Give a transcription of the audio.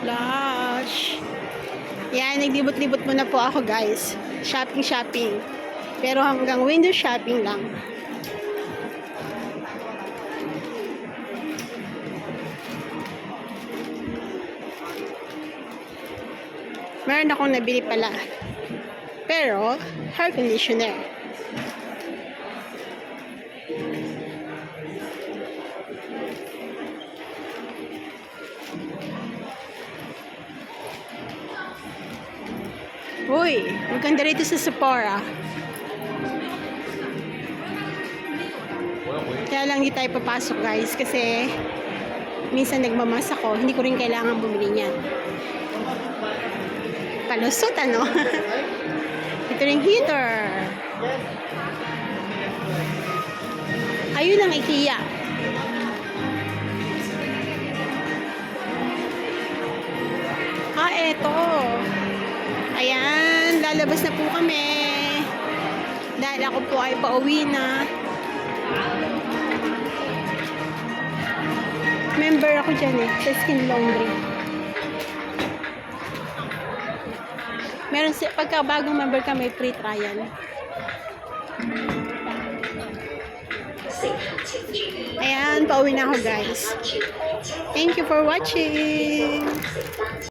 Lush. Yan, naglibot-libot muna po ako guys. Shopping, shopping. Pero hanggang window shopping lang. Meron akong nabili pala. Pero, hair conditioner. Uy, maganda rito sa Sephora. Kaya lang hindi tayo papasok guys kasi minsan nagmamas ako, hindi ko rin kailangan bumili niyan. Palusot ano? Ito ring heater. Ayun ang IKEA. Ah, eto. Lalabas na po kami. Dahil ako po ay pauwi na. Member ako dyan eh, sa Skin Laundry. Meron si pagka bagong member ka, may free trial. Ayan, pauwi na ako guys. Thank you for watching.